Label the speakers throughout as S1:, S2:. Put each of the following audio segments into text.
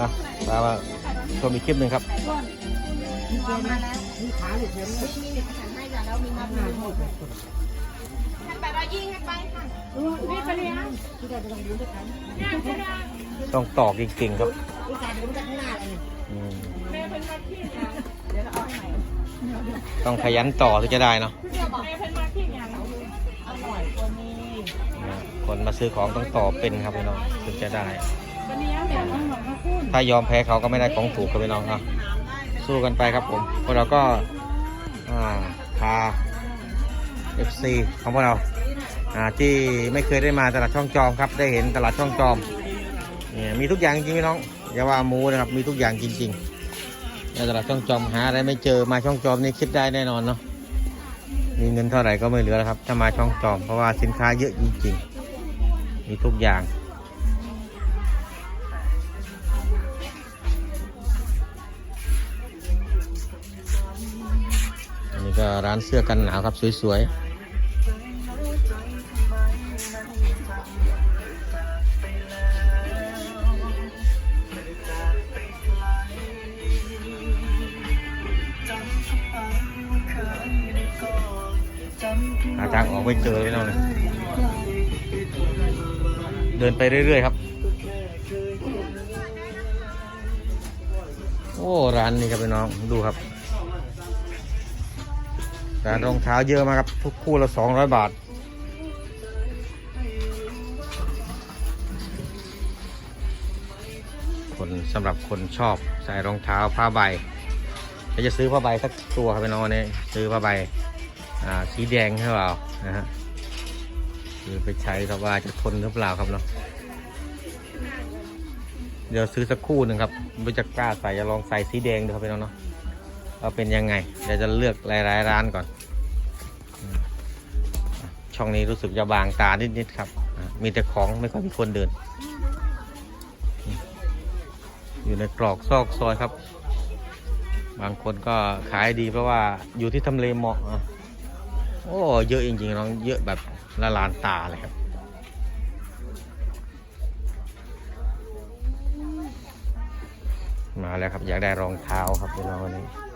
S1: อะมาว่าชมอีกคลิปหนึ่งครับ
S2: มาแล้ว
S3: นี่ขาหรือเข็ม
S2: มีมีมีขันให้จ้ะแล้วมีมา
S3: หน้าโทษ
S2: ขันไปเรายิงให้ไปค่ะ
S3: นี่ไปเลยนะที่ได้ไปลองดูด้วยกัน
S1: ต้องตอกเก่งๆครับ
S3: นี่การดูจากข้างหน้าเลย
S1: อืม
S2: เดี๋ยวเราเอาให้ใหม่
S1: ต้องขยันต่อถึงจะได้เนาะ
S2: เพื่อบอกให้เพื่อนมาที่งานเราอร่อยกว่านี้
S1: นะคนมาซื้อของต้องต่อเป็นครับพี่น้องถึงจะได้ ถ้ายอมแพ้เขาก็ไม่ได้ของถูกครับพี่น้องอะสู้กันไปครับผมพวกเราก็อ่าพา FC ของพวกเราอาที่ไม่เคยได้มาตลาดช่องจอมครับได้เห็นตลาดช่องจอมเนี่ยมีทุกอย่างจริงพี่น้องอย่าว่ามูนะครับมีทุกอย่างจริงๆในตลาดช่องจอมหาอะไรไม่เจอมาช่องจอมนี่คิดได้แน่นอนเนาะมีเงินเท่าไหร่ก็ไม่เหลือแล้วครับถ้ามาช่องจอมเพราะว่าสินค้าเยอะจริงๆ มีทุกอย่าง ก็ร้านเสื้อกันหนาวครับสวยๆหาทางออกไม่เจอเลยน้องเลยเดินไปเรื่อยๆครับ โอ้ ร้านนี้ครับพี่น้อง ดูครับ ร้านรองเท้าเยอะมากครับ ทุกคู่ละสองร้อยบาท คนสำหรับคนชอบใส่รองเท้าผ้าใบก็จะซื้อผ้าใบสักตัวครับพี่น้องวันนี้ซื้อผ้าใบอ่าสีแดงให้เรานะฮะคือไปใช้ครับว่าจะทนหรือเปล่าครับเนาะเดี๋ยวซื้อสักคู่หนึ่งครับไม่จะกล้าใส่จะลองใส่สีแดงดูครับพี่น้องเนาะ ว่าเป็นยังไง เดี๋ยวจะเลือกหลายๆร้านก่อน ช่องนี้รู้สึกจะบางตานิดๆครับ มีแต่ของไม่ค่อยมีคนเดิน อยู่ในกรอกซอกซอยครับ บางคนก็ขายดีเพราะว่าอยู่ที่ทำเลเหมาะโอ้เยอะจริงๆน้องเยอะแบบละลานตาเลยครับมาแล้วครับอยากได้รองเท้าครับพี่น้องวันนี้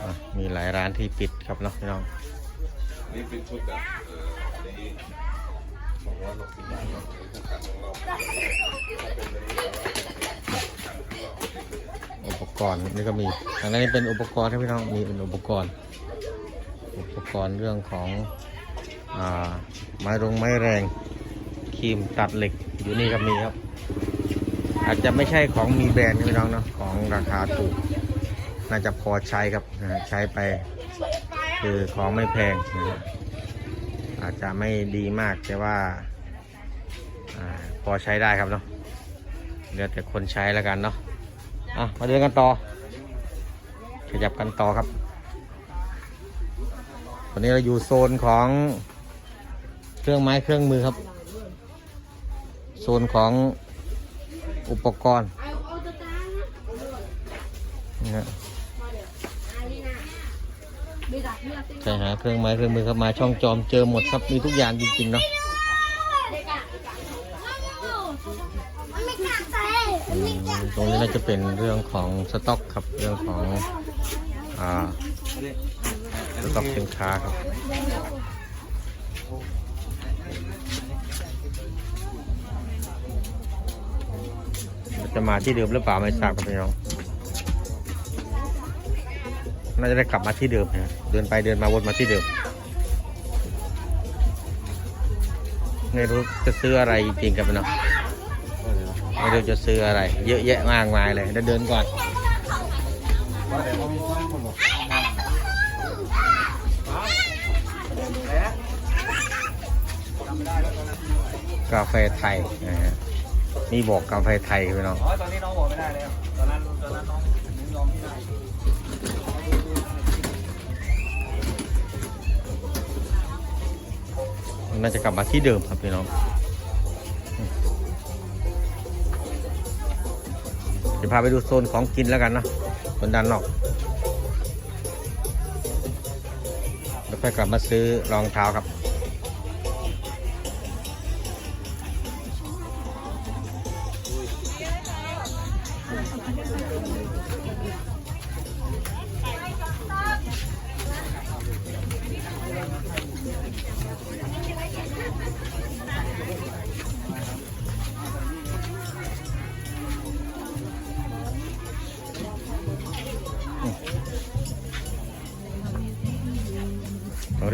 S1: อะมีหลายร้านที่ปิดครับเนาะพี่น้อง
S4: นี่เป็นชุดแบบเอออันนี้สองร้อยหกสิบบาทเนาะคู่กันของเราถ้าเป็นอันนี้เรา
S1: อุปกรณ์นี่ก็มีอันนั้นเป็นอุปกรณ์ที่พี่น้อง มีเป็นอุปกรณ์ อุปกรณ์เรื่องของอ่าไม้รงไม้แรงครีมตัดเหล็กอยู่นี่ก็มีครับ อาจจะไม่ใช่ของมีแบรนด์นะพี่น้องเนาะของราคาถูก น่าจะพอใช้ครับใช้ไป คือของไม่แพงนะอาจจะไม่ดีมากแต่ว่าอพอใช้ได้ครับเนาะเหลือแต่คนใช้แล้วกันเนาะอะมาเดินกันต่อ ขยับกันต่อครับวันนี้เราอยู่โซนของเครื่องไม้เครื่องมือครับ โซนของ อุปกรณ์นะฮะใช่หาเครื่องไม้เครื่องมือครับมาช่องจอมเจอหมดครับมีทุกอย่างจริงๆเนาะตรงนี้น่าจะเป็นเรื่องของสต็อกครับเรื่องของอ่าสต็อกสินค้าครับ จะมาที่เดิมหรือเปล่าไม่ทราบครับพี่น้องน่าจะได้กลับมาที่เดิมนะเดินไปเดินมาวนมาที่เดิมไม่รู้จะซื้ออะไรจริงๆครับพี่น้องไม่รู้จะซื้ออะไร เยอะแยะมากมายเลยเดี๋ยวเดินก่อนกาแฟไทยนะ นี่บอกกาแฟไทยพี่น้อง
S5: อ๋อตอนนี้น้องบอกไม่ได้แล้วตอนนั้นตอนนั้นน้องน้องยอมไม่ได้
S1: น่าจะกลับมาที่เดิมครับพี่น้องเดี๋ยวพาไปดูโซนของกินแล้วกันนะโซนด้านนอกแล้วค่อยกลับมาซื้อรองเท้าครับ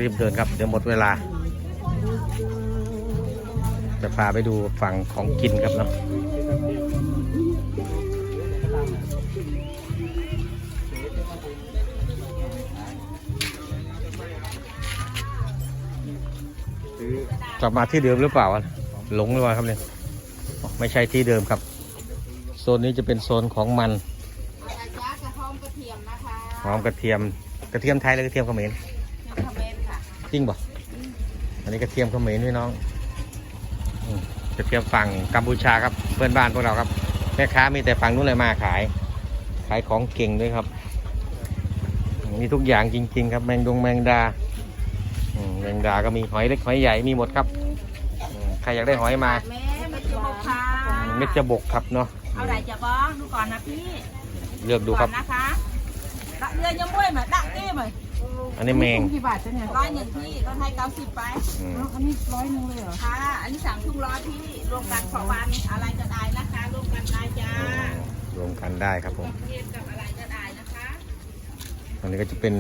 S1: รีบเดินครับ เดี๋ยวหมดเวลา จะพาไปดูฝั่งของกินครับเนาะ
S5: ซื้อก
S1: ลับมาที่เดิมหรือเปล่าวะหลงหรือเปล่าครับเนี่ยอ๋อไม่ใช่ที่เดิมครับ โซนนี้จะเป็นโซนของมัน
S2: อะไรจ้ากระท่อมกระเทียมนะคะ
S1: หอมกระเทียมกระเทียมไทยหรือกระเทียมเขมร จริงบ่อันนี้กระเทียมเขมรพี่น้องอืมกระเทียมฝั่งกัมพูชาครับ เพื่อนบ้านพวกเราครับแม่ค้ามีแต่ฝั่งนู้นเลยมาขาย ขายของเก่งด้วยครับ มีทุกอย่างจริง ๆ ครับแมงดงแมงดาอืมแมงดาก็มีหอยเล็กหอยใหญ่มีหมดครับอืมใครอยากได้หอยมา
S2: แม่ไม่จะบอกค่ะ
S1: เม็ดจะบกครับเนาะ
S2: เอาไหนจะบ้องดูก่อนนะพี่
S1: เลือกดูครับ
S2: ก่อนนะคะดะเรือนยังบ้วยมาดักเก้มา
S1: อันนี้แมง
S3: กี่บาทจ๊ะเนี่ย
S2: ร้อยหนึ่งพี่ก็ให้เก้าสิบไป
S1: อืม
S3: อันนี้ร้อยหนึ่งเลยเหรอ
S2: ค่ะ อันนี้สามทุ่งร้อยพี่รวมกันสองวันอะไรก็ได้นะคะรวมกันได้จ้าร
S1: วมกันได้ครับผม
S2: เทียมกับอะไรก็ได้นะคะ
S1: ตรงนี้ก็จะเป็น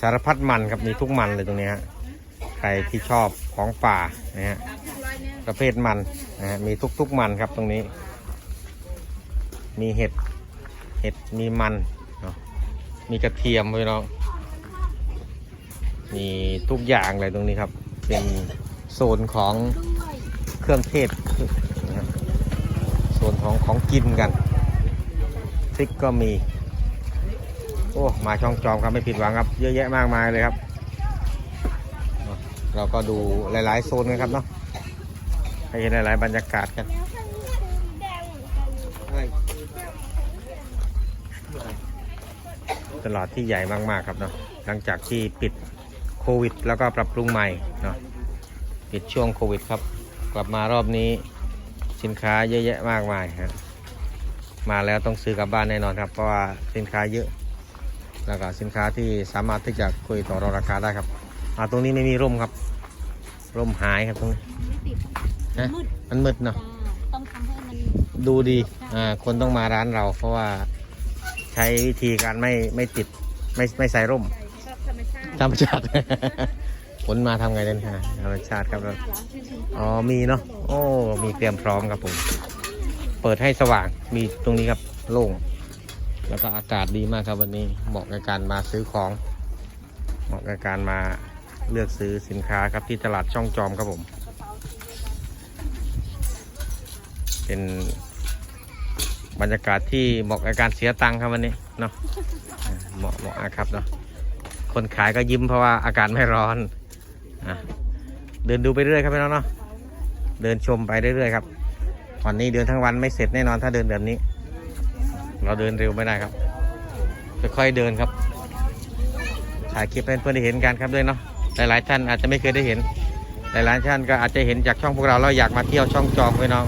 S1: สารพัดมันครับมีทุกมันเลยตรงนี้ฮะใครที่ชอบของป่านะฮะ
S2: สามทุ่งร้อยเนี่ย
S1: ประเภทมันนะฮะมีทุกๆมันครับตรงนี้ มีเห็ดเห็ดมีมันเนาะมีกระเทียมพี่น้อง มีทุกอย่างเลยตรงนี้ครับ เป็นโซนของเครื่องเทศนะครับโซนของของกินกันพริกก็มี โอ้มาช่องจอมครับไม่ผิดหวังครับ เยอะแยะมากมายเลยครับเนาะเราก็ดูหลาย ๆ โซนกันครับเนาะให้เห็นหลาย ๆ บรรยากาศกันตลาดที่ใหญ่มาก ๆ ครับเนาะหลังจากที่ปิด โควิด แล้วก็ปรับปรุงใหม่เนาะปิดช่วงโควิดครับ กลับมารอบนี้สินค้าเยอะแยะมากมายฮะมาแล้วต้องซื้อกลับบ้านแน่นอนครับ เพราะว่าสินค้าเยอะแล้วก็สินค้าที่สามารถที่จะคุยต่อรองราคาได้ครับอ่าตรงนี้ไม่มีร่มครับ ร่มหายครับตรงนี้นะมันมืดเนาะ
S6: ต้องทำให้มัน
S1: ดูดีอ่าคนต้องมาร้านเรา เพราะว่าใช้วิธีการไม่ไม่ติดไม่ไม่ใส่ร่ม
S2: ชอบ ธรรมชาติ
S1: ธรรมชาติผลมาทำไงเด่นค่ะธรรมชาติครับแล้วอ๋อมีเนาะโอ้มีเตรียมพร้อมครับผม เปิดให้สว่างมีตรงนี้ครับโล่งแล้วก็อากาศดีมากครับวันนี้เหมาะกับการมาซื้อของ เหมาะกับการมาเลือกซื้อสินค้าครับที่ตลาดช่องจอมครับผม เป็นบรรยากาศที่เหมาะกับการเสียตังค์ครับวันนี้เนาะอ่าเหมาะเหมาะอะครับเนาะ คนขายก็ยิ้มเพราะว่าอากาศไม่ร้อนอเดินดูไปเรื่อยครับพี่น้องเนาะเดินชมไปเรื่อยๆครับวันนี้เดินทั้งวันไม่เสร็จแน่นอนถ้าเดินแบบนี้ เราเดินเร็วไม่ได้ครับค่อยๆเดินครับถ่ายคลิปให้เพื่อนได้เห็นกันครับด้วยเนาะหลายๆท่านอาจจะไม่เคยได้เห็น หลายๆท่านก็อาจจะเห็นจากช่องพวกเราแล้วอยากมาเที่ยวช่องจอมพี่น้อง